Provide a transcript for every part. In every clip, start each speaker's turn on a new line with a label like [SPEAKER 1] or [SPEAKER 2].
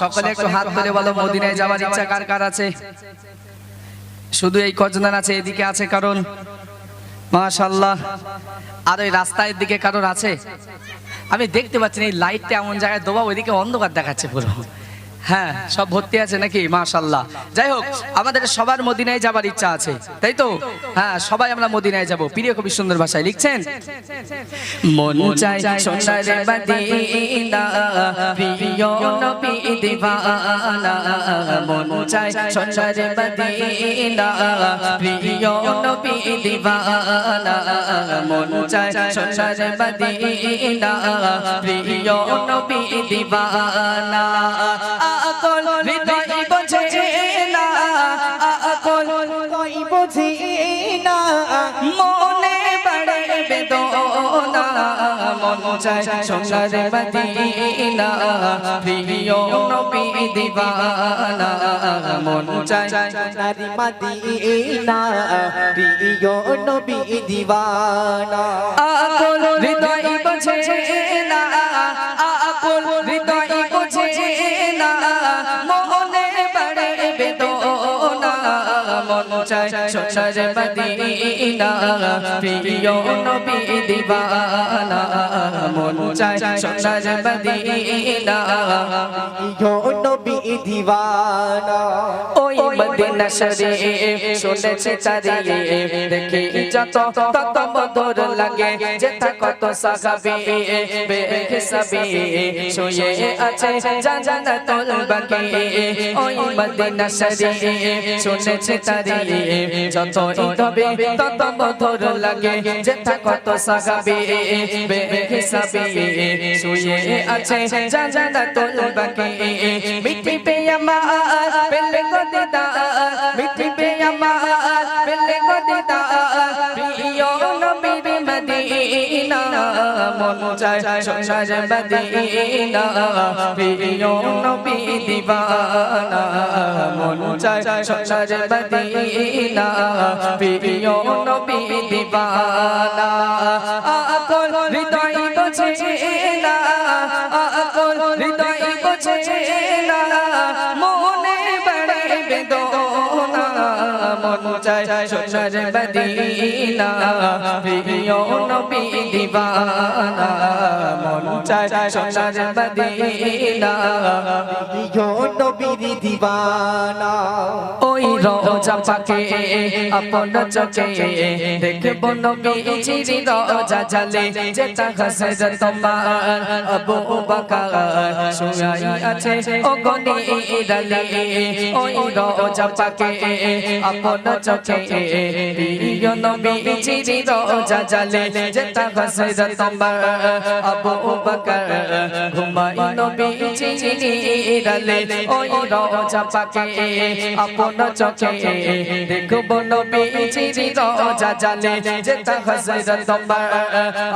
[SPEAKER 1] সকলে একটু হাত তুলে বলো, মদিনায় যাওয়ার ইচ্ছা কার কার আছে? শুধু এই কজনার আছে, এদিকে আছে কারণ? মাশাল্লাহ আর ওই রাস্তায় দিকে কারোর আছে? আমি দেখতে পাচ্ছি এই লাইটটা এমন জায়গায় দোবা, ওইদিকে অন্ধকার দেখাচ্ছে পুরো। হ্যাঁ সব ভর্তি আছে নাকি? মাশাল্লাহ যাই হোক, আমাদের সবার মদিনায় যাবার ইচ্ছা আছে, তাই তো? হ্যাঁ সবাই আমরা মদিনায় যাব। প্রিয় কবি সুন্দর ভাষায় লিখছেন, মন চাই সোনারে মদিনা প্রিয় নবী দিবানা, মন চাই সোনার মদিনা প্রিয় নবী দিবানা মন চাই সোনার মদিনা প্রিয় নবী দিবানা আকল হৃদয় বোঝে না আকল
[SPEAKER 2] কই বুঝি না
[SPEAKER 1] মনে বড়ে বেদনা মন চায় সোনার মদিনা প্রিয় নবী দিবানা। মন চায়
[SPEAKER 2] নারী মদিনা প্রিয় নবী দিবানা।
[SPEAKER 1] আকুল হৃদয় বোঝে না মন চায় সোনার মদিনা প্রিয় নবী দিবানা, মন চায় সোনার মদিনা
[SPEAKER 2] প্রিয় নবী দিওয়ানা
[SPEAKER 1] ওই মদিনা শরীফ শুনেছে চারিয়ে দেখি যত তত মধুর লাগে, যেথা কত সাহাবি বেহিসাবি শুয়ে আছে জান্নাতুল বাকি। ওই মদিনা শরীফ শুনেছে চারিয়ে যত ইতবে তত মধুর লাগে, যেথা কত সাহাবি বেহিসাবি, শুয়ে আছে জানা জান্নাতুল বাকি। মিঠি পেয়ামা, পেলে গো দিদা মিঠি পে মন চায় সোনার মদিনা প্রিয় নবী মন চায় সোনার মদিনা প্রিয় নবী দিবানা আকল হৃদয় না চায় সোনার মদিনা, প্রিয় নবী দিবানা। মন চায় সোনার মদিনা,
[SPEAKER 2] প্রিয় নবী দিওয়ানা
[SPEAKER 1] ওই রোজা পাকে আপন চোখে দেখব নবী চিরি রোজা জালে, যেটা হাসর তোমার আবু বকর শুয়াই আছে। ও গনি ইরালে ওই রোজা পাকে আপন চোখে প্রিয় নবী চিরি রোজা জালে যেটা হাসর তোমার আবু বকর ঘুমাই নবী চিরি ইরালে। ওই রোজা পাকে আপন চোখে দেখব নবী চিরি রোজা জালে যেটা হযরত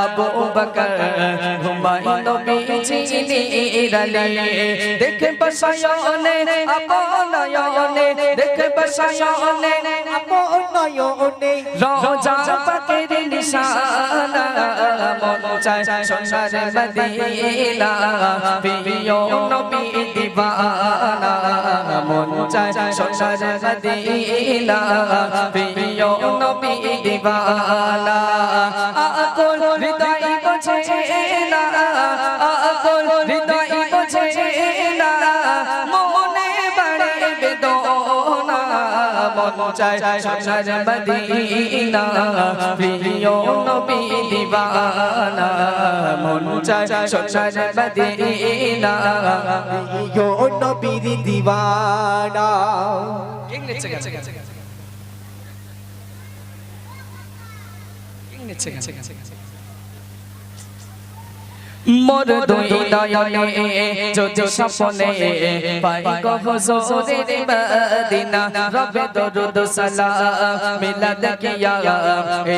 [SPEAKER 1] আবু বকর ঘুমাই নবী চিরি ইরালে। দেখে বসায়নে আপন নয়নে। দেখে বসায়নে
[SPEAKER 2] আপন নয়নে
[SPEAKER 1] রোজা পাকের নিশানা মন চায় সোনার মদিনা। প্রিয় নবী দিবানা মন চায় সোনার মদিনা। প্রিয় নবী দিবানা মন চায় সোনার মদিনা প্রিয় নবী দিবানা। মন চায় সোনার মদিনা
[SPEAKER 2] প্রিয়
[SPEAKER 1] মোর দুই নয়নে যদি স্বপ্নে পাই গো হুজুরের মদিনা রবে দরুদ সালাম মিলাদ কিয়া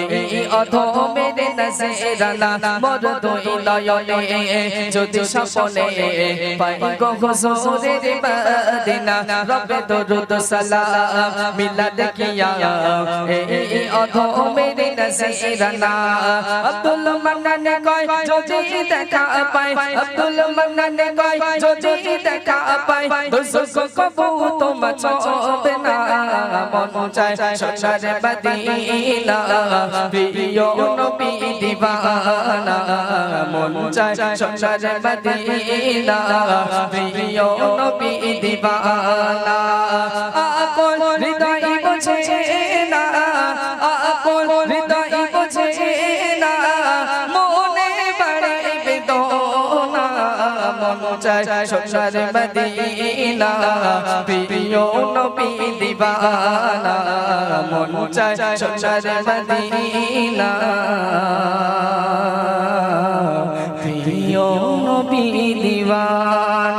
[SPEAKER 1] এই অধমের নজরানা মোর দুই নয়নে যদি স্বপ্নে পাই গো হুজুরের মদিনা রবে দরুদ সালাম মিলাদ কিয়া এই অধমের নজরানা আব্দুল মান্নান কয়, যদি দেখা দেখা আব্দুল মান্নান কয়, যদি দেখা পাই দুজক কবু তোমার চবে না। মন চায় সোনার মদিনা প্রিয় নবী দিবানা। মন চায় সোনার মদিনা প্রিয় নবী দিবানা। চায় সোনার মদিনা প্রিয় নবী দিবানা। মন চায় সোনার মদিনা। প্রিয় নবী দিবানা।